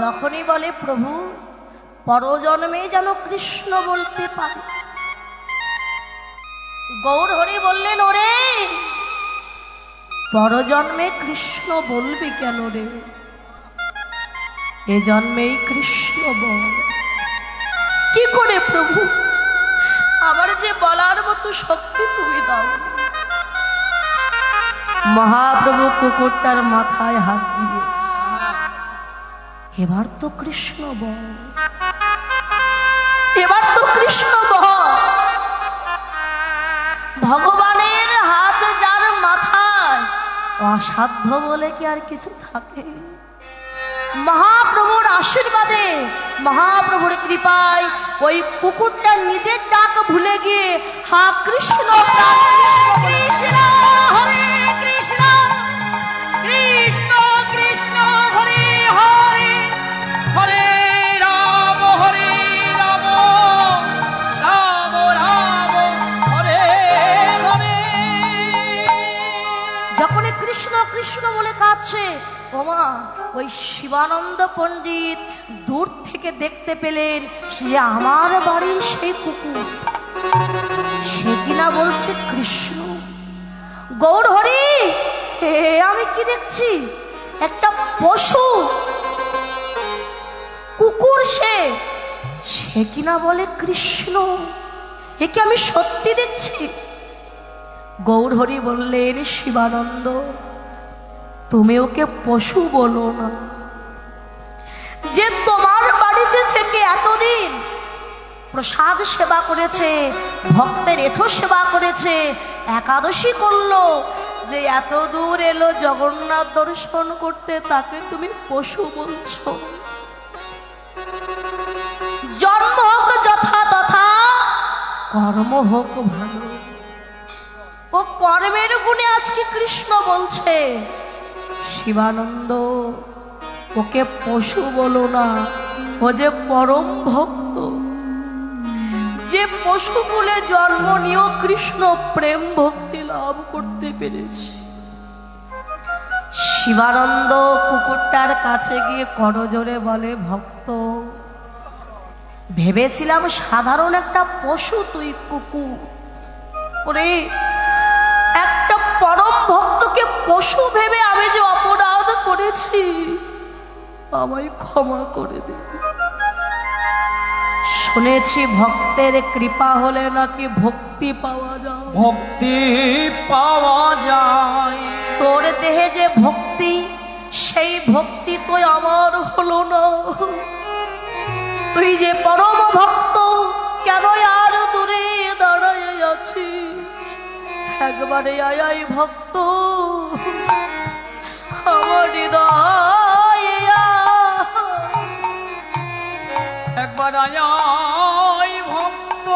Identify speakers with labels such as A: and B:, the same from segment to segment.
A: যখনই বলে, প্রভু, পরজন্মে যেন কৃষ্ণ বলতে পারে। গৌর হরি বললেন, ওরে, পরজন্মে কৃষ্ণ বলবি কেন রে? এ জন্মেই কৃষ্ণ বল। কি করে প্রভু? আমার যে বলার মতো শক্তি তুমি দাও। মহাপ্রভু কুকুরটার মাথায় হাত দিয়েছে। এবার তো কৃষ্ণ বল। এবার তো কৃষ্ণ বল। ভগবানের হাত যার মাথায়, অসাধ্য বলে কি আর কিছু থাকে? মহাপ্রভুর আশীর্বাদে, মহাপ্রভুর কৃপায় ওই কুকুরটা নিজের ডাক ভুলে গিয়ে, হা, কৃষ্ণ কৃষ্ণ ওমা ওই শিবানন্দ পণ্ডিত দূর থেকে দেখতে পেলেন সে আমার বাড়ির সেই কুকুর সে কিনা বলছে কৃষ্ণ? গৌর হরি হে আমি কি দেখছি? একটা পশু। কুকুর সে। সে কিনা বলে কৃষ্ণ? একে আমি সত্যি দেখছি? গৌরহরি বললেন, শিবানন্দ তুমি ওকে পশু বলো না। যে তোমার বাড়িতে থেকে এতদিন প্রসাদ সেবা করেছে, ভক্তের এঠো সেবা করেছে, একাদশী করল, যে এত দূর এলো জগন্নাথ দর্শন করতে, তাকে তুমি পশু বলছো। জন্ম হোক যথা তথা, কর্ম হোক ভালো। ও কর্মের গুণে আজকে কৃষ্ণ বলছে? শিবানন্দ, ওকে পশু বলো না, ও যে পরম ভক্ত। যে পশু কুলে জন্ম নিয়েও কৃষ্ণ প্রেম ভক্তি লাভ করতে পেরেছে। শিবানন্দ কুকুরটার কাছে গিয়ে করজোরে বলে, ভক্ত, ভেবেছিলাম সাধারণ একটা পশু তুই কুকুর। ওরে পশু ভেবে আমি যে অপরাধ করেছি আমায় ক্ষমা করে দে। শুনেছি ভক্তের কৃপা হলে নাকি ভক্তি পাওয়া যায়।
B: ভক্তি পাওয়া যায়।
A: তোর দেহে যে ভক্তি সেই ভক্তি তো আমার হলো না। তুই যে পরম ভক্ত কেন আর দূরে দাঁড়াই আছি একবারে আয়াই ভক্ত। আমার।
B: একবার আয় ভক্ত।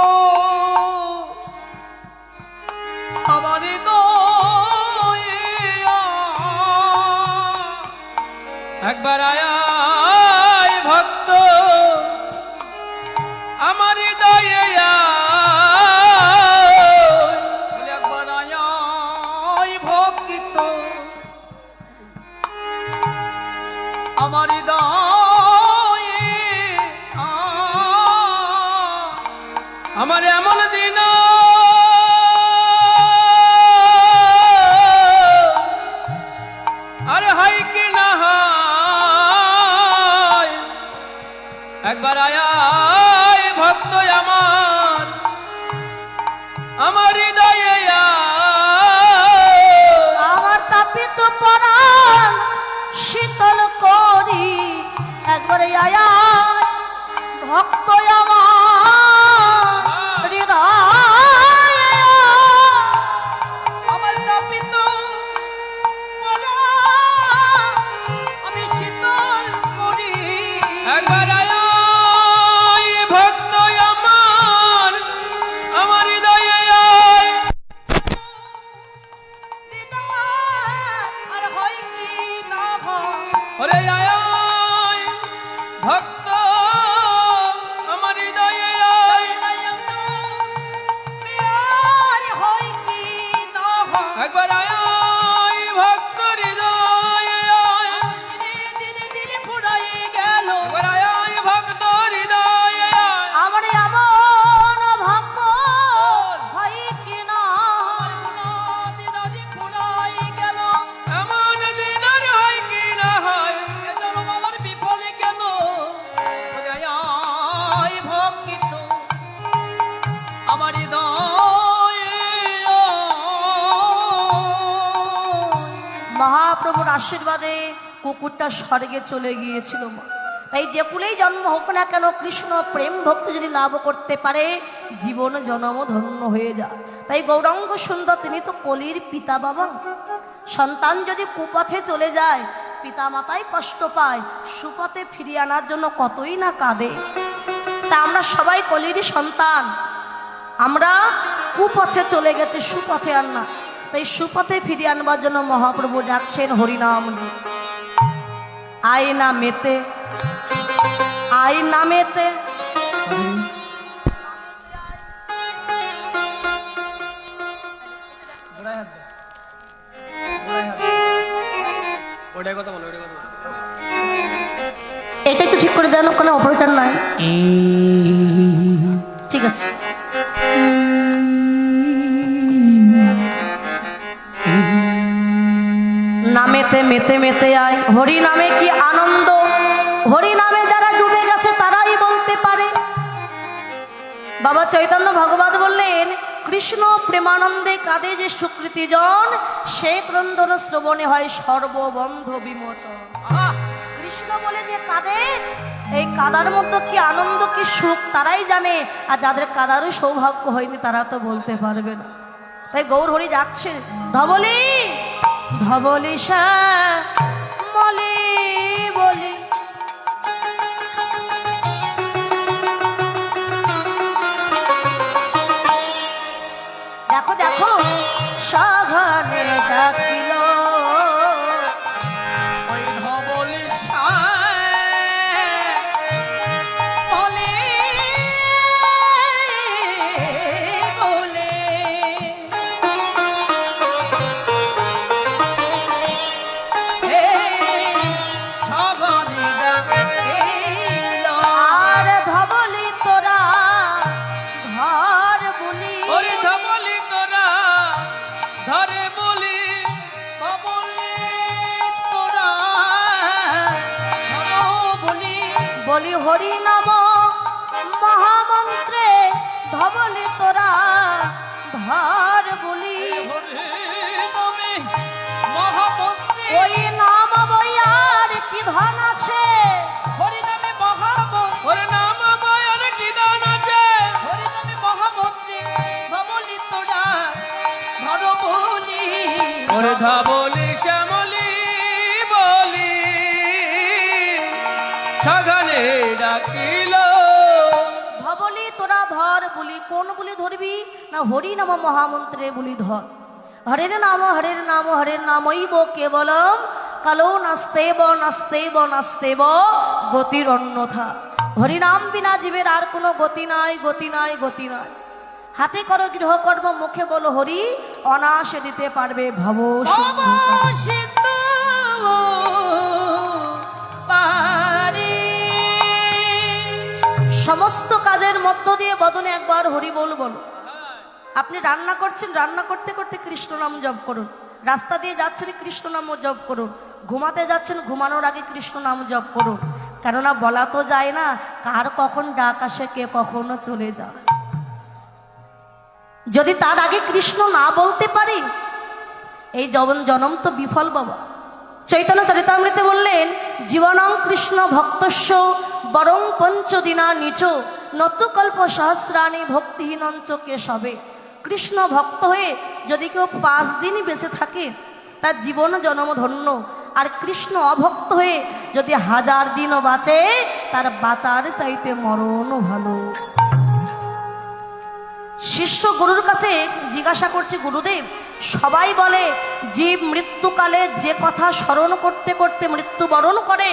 B: হৃদয়ে একবার আয় ভক্ত আমার আমার
A: তাপিত
B: আমি শীতল করি। ভক্ত আমার আমার হৃদয়ে
A: আর হয় কি না হয় আশীর্বাদে কুকুরটা স্বর্গে চলে গিয়েছিল মা। তাই যে কুলেই জন্ম হোক না কেন কৃষ্ণ প্রেম ভক্তি যদি লাভ করতে পারে, জীবন জনম ধন্য হয়ে যায় তাই গৌরাঙ্গ সুন্দর, তিনি তো কলির পিতা বাবা। সন্তান যদি কুপথে চলে যায় পিতা মাতাই কষ্ট পায়। সুপথে ফিরিয়ে আনার জন্য কতই না কাঁদে। তা আমরা সবাই কলিরই সন্তান। আমরা কুপথে চলে গেছে, সুপথে আর না। তাই সুপথে ফিরিয়ে আনবার জন্য মহাপ্রভু ডাকছেন হরিনাম। আয় না মেতে আয় না মেতে এটা একটু ঠিক করে দেন ওখানে অপারেটর নাই। মেতে মেতে আয়। হরি নামে কি আনন্দ? হরি নামে যারা ডুবে গেছে, তারাই বলতে পারে। বাবা চৈতন্য ভগবত বললেন, কৃষ্ণ প্রেমানন্দে কাঁদে যে সুকৃতিজন, সে ক্রন্দন শ্রবণে হয় সর্ববন্ধ বিমোচন। কৃষ্ণ বলে যে কাঁদে, এই কাদার মধ্যে কি আনন্দ, কি সুখ, তারাই জানে। আর যাদের কাদারও সৌভাগ্য হয়নি, তারা তো বলতে পারবে না। তাই গৌর হরি যাচ্ছে, ধবলি! ধবলি হরি নাম
B: হরি নাম মহামন্ত্রে বলি
A: ধর হরের নাম হরের নাম হরের নামইব কেবলম কালো নাস্তেব নাস্তেব নাস্তেব গতির অন্যথা হরিনাম বিনা জীবের আর কোনো গতি নাই গতি নাই গতি নাই। হাতে করো গৃহকর্ম মুখে বলো হরি অনাসে দিতে পারবে ভব সমস্ত কাজের মধ্য দিয়ে বদনে একবার হরি বল বলো আপনি রান্না করছেন, রান্না করতে করতে কৃষ্ণ নাম জপ করুন। রাস্তা দিয়ে যাচ্ছেন, কৃষ্ণ নাম জপ করুন। ঘুমাতে যাচ্ছেন, ঘুমানোর আগে কৃষ্ণ নাম জপ করুন। কেননা বলা তো যায় না, কার কখন ডাক আসে, কে কখনো চলে যায়। যদি তার আগে কৃষ্ণ না বলতে পারি, এই জবন জনম তো বিফল বাবা। চৈতন্য চরিতামৃতে বললেন জীবনং কৃষ্ণ ভক্তস্য, বরং পঞ্চদিনা নিচ নতুকল্প সহস্রাণী ভক্তিহীন ভক্তিহীনঞ্চ কেশবে। কৃষ্ণ ভক্ত হয়ে যদি কেউ পাঁচ দিনই বেঁচে থাকে, তার জীবন জনম ধন্য আর কৃষ্ণ অভক্ত হয়ে যদি হাজার দিনও বাঁচে, তার বাঁচার চাইতে মরণও ভালো। শিষ্য গুরুর কাছে জিজ্ঞাসা করছে, গুরুদেব, সবাই বলে জীব মৃত্যুকালে যে কথা স্মরণ করতে করতে মৃত্যুবরণ করে,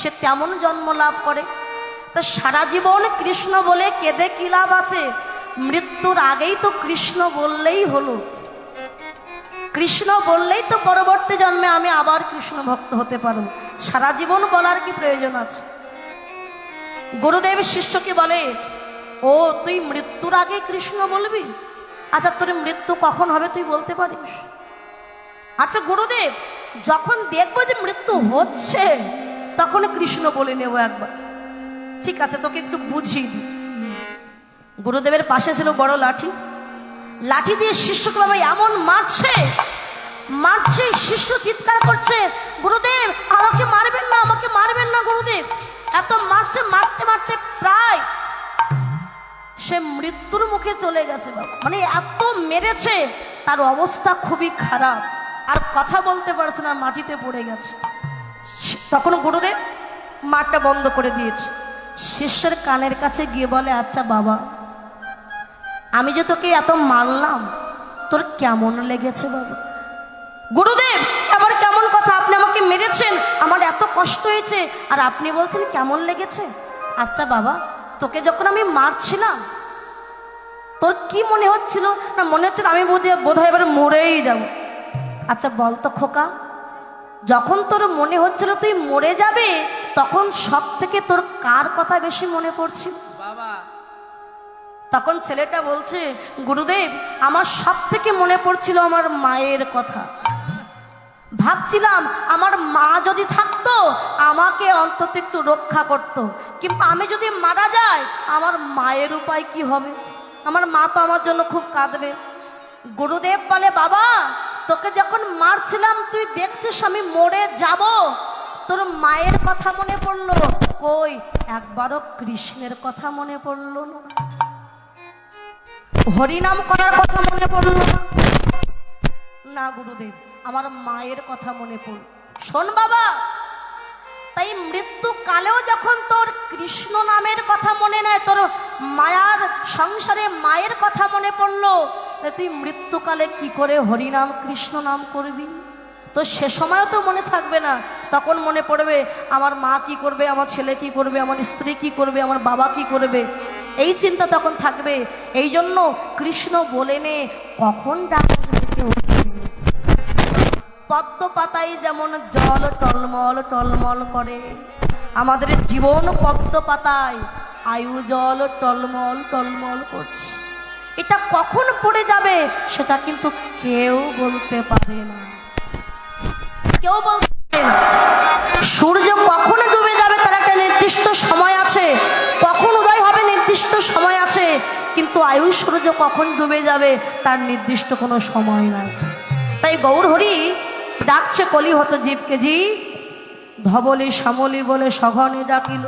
A: সে তেমন জন্ম লাভ করে। তো সারা জীবন কৃষ্ণ বলে কেঁদে কি লাভ আছে? মৃত্যুর আগেই তো কৃষ্ণ বললেই হলো। কৃষ্ণ বললেই তো পরবর্তী জন্মে আমি আবার কৃষ্ণ ভক্ত হতে পারব। সারা জীবন বলার কি প্রয়োজন আছে? গুরুদেব শিষ্যকে বলে, ও, তুই মৃত্যুর আগে কৃষ্ণ বলবি? আচ্ছা তোর মৃত্যু কখন হবে তুই বলতে পারিস? আচ্ছা গুরুদেব, যখন দেখব যে মৃত্যু হচ্ছে, তখন কৃষ্ণ বলে নেব একবার। ঠিক আছে, তোকে একটু বুঝিয়ে দিই। গুরুদেবের পাশে ছিল বড় লাঠি। লাঠি দিয়ে শিষ্যকে বাবা এমন মারছে মারছে, শিষ্য চিৎকার করছে, গুরুদেব, আমাকে মারবেন না, আমাকে মারবেন না গুরুদেব। এত মারছে, মারতে মারতে প্রায় সে মৃত্যুর মুখে চলে গেছে বাবা। মানে এত মেরেছে, তার অবস্থা খুবই খারাপ। আর কথা বলতে পারছে না, মাটিতে পড়ে গেছে। তখন গুরুদেব মাঠটা বন্ধ করে দিয়েছে। শিষ্যের কানের কাছে গিয়ে বলে আচ্ছা বাবা আমি যে তোকে এত মারলাম, তোর কেমন লেগেছে বাবা? গুরুদেব আবার কেমন কথা? আপনি আমাকে মেরেছেন, আমার এত কষ্ট হয়েছে, আর আপনি বলছেন কেমন লেগেছে? আচ্ছা বাবা, তোকে যখন আমি মারছিলাম, তোর কি মনে হচ্ছিল? না, মনে হচ্ছিল আমি বোধ হয় এবার মরেই যাব। আচ্ছা বল তো খোকা, যখন তোর মনে হচ্ছিল তুই মরে যাবে, তখন সব থেকে তোর কার কথা বেশি মনে পড়ছিল?
B: বাবা
A: তখন ছেলেটা বলছে, গুরুদেব, আমার সব থেকে মনে পড়ছিল আমার মায়ের কথা। ভাবছিলাম আমার মা যদি থাকতো, আমাকে অন্তত একটু রক্ষা করত। কিন্তু আমি যদি মারা যাই, আমার মায়ের উপায় কি হবে? আমার মা তো আমার জন্য খুব কাঁদবে। গুরুদেব বলে, বাবা, তোকে যখন মারছিলাম, তুই দেখছিস আমি মরে যাব। তোর মায়ের কথা মনে পড়ল। কই, একবারও কৃষ্ণের কথা মনে পড়ল না। হরিনাম করার কথা মনে পড়ল? না? গুরুদেব, আমার মায়ের কথা মনে পড়ল। শোন বাবা, তাই মৃত্যু কালেও যখন তোর কৃষ্ণ নামের কথা মনে নেয়, তোর মায়ার সংসারে মায়ের কথা মনে পড়ল, তুই মৃত্যুকালে কি করে হরিনাম, কৃষ্ণ নাম করবি? তো সে সময়ও তো মনে থাকবে না, তখন মনে পড়বে, আমার মা কি করবে, আমার ছেলে কি করবে, আমার স্ত্রী কি করবে, আমার বাবা কি করবে? এই চিন্তা তখন থাকবে। এই জন্য কৃষ্ণ বলে নে কখন পদ্ম পাতায় যেমন জল টলমল টলমল করে, আমাদের জীবন পদ্ম পাতায় আয়ু জল টলমল টলমল করছে। এটা কখন পড়ে যাবে, সেটা কিন্তু কেউ বলতে পারে না। কেউ বলতে কখন ডুবে যাবে তার নির্দিষ্ট কোনো সময় নাই। তাই গৌর হরি ডাকছে কলি হতো জীবকে, জি, ধবলি শ্যামলি বলে সঘনে ডাকিল।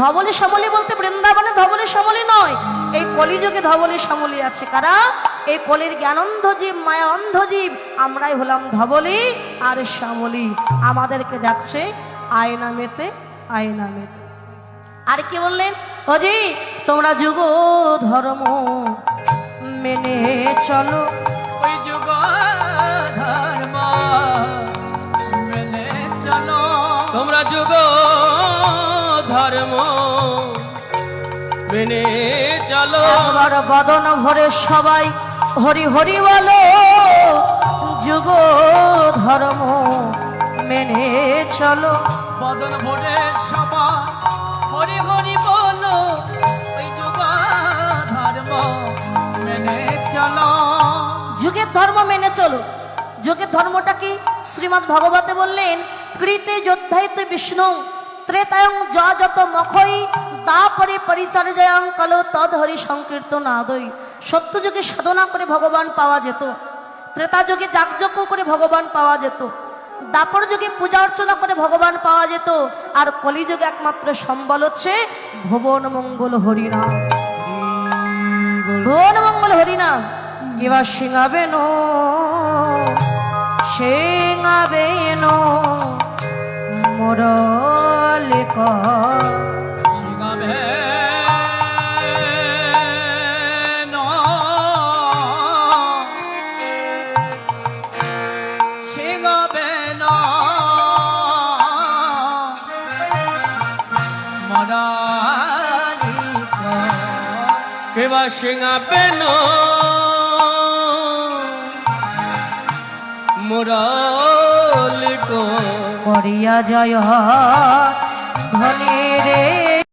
A: ধবলি শ্যামলি বলতে বৃন্দাবনে ধবলি শ্যামলি নয়, এই কলিযুগে ধবলি শ্যামলি আছে। কারা? এই কলির জ্ঞানন্ধ জীব মায়া অন্ধ জীব, আমরাই হলাম ধবলি আর শ্যামলি। আমাদেরকে ডাকছে আয়না মেতে আয়না মেতে। আর কি বললেন? অজি তোমরা যুগ ধর্ম মেনে চলো।
B: ওই যুগ ধর্ম মেনে চলো। তোমরা যুগ ধর্ম মেনে চলো।
A: একবার বদন ভরে সবাই হরি হরি বলো যুগ ধর্ম মেনে চলো।
B: বদন ভরে সবাই হরি হরি চলো।
A: যুগের ধর্ম মেনে চলো। যুগের ধর্মটা কি? শ্রীমৎ ভগবতে বললেন, কৃতে যোদ্ধাইতে বিষ্ণু, ত্রেতায়ং যত মখই তাপরে পরিচর্যায়ং কালো তদ হরি সংকীর্তন আদই সত্য যুগে সাধনা করে ভগবান পাওয়া যেত। ত্রেতা যুগে যাগযজ্ঞ করে ভগবান পাওয়া যেত। দাপর যুগে পূজা অর্চনা করে ভগবান পাওয়া যেত। আর কলিযুগে একমাত্র সম্বল হচ্ছে ভুবন মঙ্গল হরিনাম। ভুবন মঙ্গল হরিনাম কিবা শিঙাবে নো? শিঙাবে
B: নো? মরলে শিগাবে কেবা সিঙাবে মুরালিক
A: করিয়া জয়